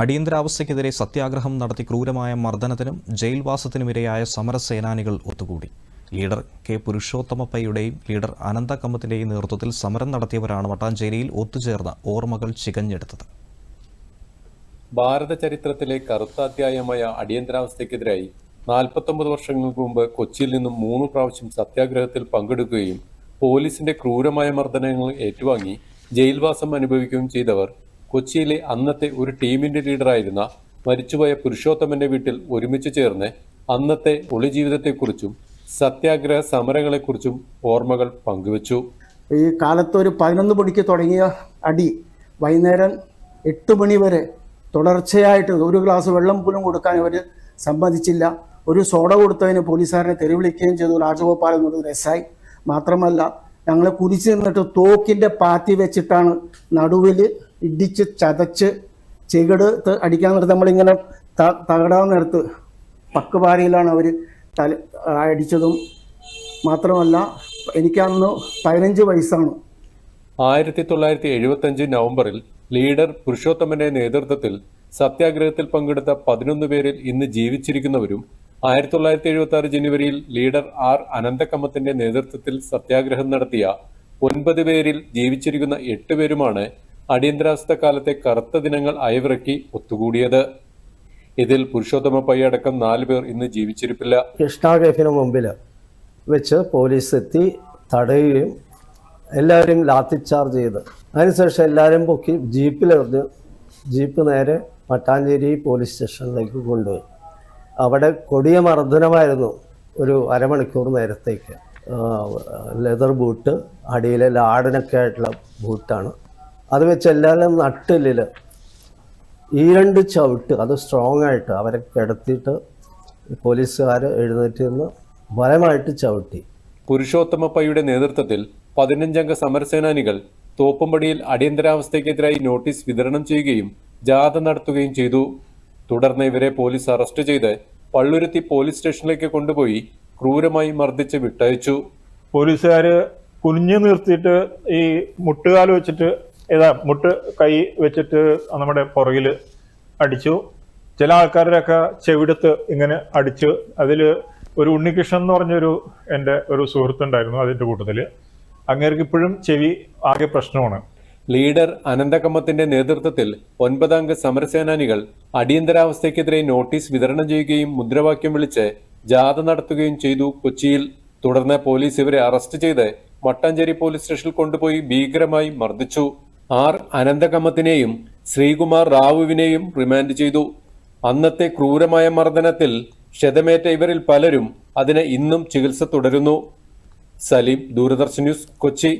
അടിയന്തരാവസ്ഥയ്ക്കെതിരെ സത്യാഗ്രഹം നടത്തി ക്രൂരമായ മർദ്ദനത്തിനും ജയിൽവാസത്തിനുമിരയായ സമരസേനാനികൾ ഒത്തുകൂടി. ലീഡർ കെ പുരുഷോത്തമപ്പയുടെയും ലീഡർ അനന്ത കമ്മത്തിന്റെയും നേതൃത്വത്തിൽ സമരം നടത്തിയവരാണ് മട്ടാഞ്ചേരിയിൽ ഒത്തുചേർന്ന ഓർമ്മകൾ ചികഞ്ഞെടുത്തത്. ഭാരത ചരിത്രത്തിലെ കറുത്ത അധ്യായമായ അടിയന്തരാവസ്ഥയ്ക്കെതിരായി നാൽപ്പത്തൊമ്പത് വർഷങ്ങൾക്ക് മുമ്പ് കൊച്ചിയിൽ നിന്നും മൂന്ന് പ്രാവശ്യം സത്യാഗ്രഹത്തിൽ പങ്കെടുക്കുകയും പോലീസിന്റെ ക്രൂരമായ മർദ്ദനങ്ങൾ ഏറ്റുവാങ്ങി ജയിൽവാസം അനുഭവിക്കുകയും ചെയ്തവർ കൊച്ചിയിലെ അന്നത്തെ ഒരു ടീമിന്റെ ലീഡറായിരുന്ന മരിച്ചുപോയ പുരുഷോത്തമന്റെ വീട്ടിൽ ഒരുമിച്ച് ചേർന്ന് അന്നത്തെ ഒളിജീവിതത്തെക്കുറിച്ചും സത്യാഗ്രഹ സമരങ്ങളെക്കുറിച്ചും ഓർമ്മകൾ പങ്കുവച്ചു. ഈ കാലത്ത് ഒരു പതിനൊന്ന് മണിക്ക് തുടങ്ങിയ അടി വൈകുന്നേരം എട്ട് മണി വരെ തുടർച്ചയായിട്ട് ഒരു ഗ്ലാസ് വെള്ളം പോലും കൊടുക്കാൻ അവർ സമ്മതിച്ചില്ല. ഒരു സോഡ കൊടുത്തതിന് പോലീസുകാരനെ തെരുവിളിക്കുകയും ചെയ്തു. രാജഗോപാൽ എന്നത് രസായി മാത്രമല്ല ഞങ്ങളെ കുരിച്ചു നിന്നിട്ട് തോക്കിന്റെ പാത്തി വെച്ചിട്ടാണ് നടുവിൽ ഇടിച്ച് ചതച്ച് ചെകിട് അടിക്കാൻ നേരത്ത് നമ്മളിങ്ങനെ തകടാൻ നേരത്ത് പക്കുപാരയിലാണ് അവർ തല അടിച്ചതും. മാത്രമല്ല എനിക്കന്ന് പതിനഞ്ച് വയസ്സാണ്. ആയിരത്തി തൊള്ളായിരത്തി എഴുപത്തി അഞ്ച് നവംബറിൽ ലീഡർ പുരുഷോത്തമന്റെ നേതൃത്വത്തിൽ സത്യാഗ്രഹത്തിൽ പങ്കെടുത്ത പതിനൊന്ന് പേരിൽ ഇന്ന് ജീവിച്ചിരിക്കുന്നവരും ആയിരത്തി തൊള്ളായിരത്തി എഴുപത്തി ആറ് ജനുവരിയിൽ ലീഡർ ആർ അനന്തകമ്മത്തിന്റെ നേതൃത്വത്തിൽ സത്യാഗ്രഹം നടത്തിയ ഒൻപത് പേരിൽ ജീവിച്ചിരിക്കുന്ന എട്ട് പേരുമാണ് അടിയന്തരാവസ്ഥ കാലത്തെ കറുത്ത ദിനങ്ങൾ അയവിറക്കി ഒത്തുകൂടിയത്. ഇതിൽ പുരുഷോത്തമ പയ്യ അടക്കം നാല് പേർ ഇന്ന് ജീവിച്ചിരിപ്പില്ല. കൃഷ്ണ കേഫിന് മുമ്പിൽ വെച്ച് പോലീസ് എത്തി തടയുകയും എല്ലാവരെയും ലാത്തി ചാർജ് ചെയ്ത്. അതിനുശേഷം എല്ലാവരും പൊക്കി ജീപ്പിലെറിഞ്ഞ് ജീപ്പ് നേരെ മട്ടാഞ്ചേരി പോലീസ് സ്റ്റേഷനിലേക്ക് കൊണ്ടുപോയി. അവിടെ കൊടിയ മർദ്ദനമായിരുന്നു ഒരു അരമണിക്കൂർ നേരത്തേക്ക്. ലെതർ ബൂട്ട് അടിയിലെ ലാടനൊക്കെ ആയിട്ടുള്ള ബൂട്ടാണ്. അത് വെച്ച് എല്ലാവരും നട്ടിലിൽ ഈ രണ്ട് ചവിട്ട് അത് സ്ട്രോങ് ആയിട്ട് അവരെ കിടത്തിയിട്ട് പോലീസുകാർ എഴുന്നേറ്റ് നിന്ന് ബലമായിട്ട് ചവിട്ടി. പുരുഷോത്തമപ്പയുടെ നേതൃത്വത്തിൽ പതിനഞ്ചംഗ സമരസേനാനികൾ തോപ്പുംപടിയിൽ അടിയന്തരാവസ്ഥയ്ക്കെതിരായി നോട്ടീസ് വിതരണം ചെയ്യുകയും ജാഥ നടത്തുകയും ചെയ്തു. തുടർന്ന് ഇവരെ പോലീസ് അറസ്റ്റ് ചെയ്ത് പള്ളുരുത്തി പോലീസ് സ്റ്റേഷനിലേക്ക് കൊണ്ടുപോയി ക്രൂരമായി മർദ്ദിച്ച് വിട്ടയച്ചു. പോലീസുകാർ കുനിഞ്ഞു നിർത്തിയിട്ട് ഈ മുട്ടുകാൽ വെച്ചിട്ട് ഏതാ മുട്ട് കൈ വെച്ചിട്ട് നമ്മുടെ പുറകിൽ അടിച്ചു. ചില ആൾക്കാരുടെയൊക്കെ ചെവിടത്ത് ഇങ്ങനെ അടിച്ചു അതിൽ ഒരു ഉണ്ണികൃഷ്ണൻ എന്ന് പറഞ്ഞൊരു എന്റെ ഒരു സുഹൃത്തുണ്ടായിരുന്നു അതിന്റെ കൂട്ടത്തിൽ. അങ്ങേർക്ക് ഇപ്പോഴും ചെവി ആകെ പ്രശ്നമാണ്. ലീഡർ അനന്തകമ്മത്തിന്റെ നേതൃത്വത്തിൽ ഒൻപതംഗ സമരസേനാനികൾ അടിയന്തരാവസ്ഥയ്ക്കെതിരെ നോട്ടീസ് വിതരണം ചെയ്യുകയും മുദ്രാവാക്യം വിളിച്ച് ജാഥ നടത്തുകയും ചെയ്തു. കൊച്ചിയിൽ തുടർന്ന് പോലീസ് ഇവരെ അറസ്റ്റ് ചെയ്ത് മട്ടാഞ്ചേരി പോലീസ് സ്റ്റേഷനിൽ കൊണ്ടുപോയി ഭീകരമായി മർദ്ദിച്ചു. ആർ അനന്തകമ്മത്തിനെയും ശ്രീകുമാർ റാവുവിനെയും റിമാൻഡ് ചെയ്തു. അന്നത്തെ ക്രൂരമായ മർദ്ദനത്തിൽ ക്ഷതമേറ്റ ഇവരിൽ പലരും അതിന് ഇന്നും ചികിത്സ തുടരുന്നു. സലീം ദൂരദർശൻ ന്യൂസ് കൊച്ചി.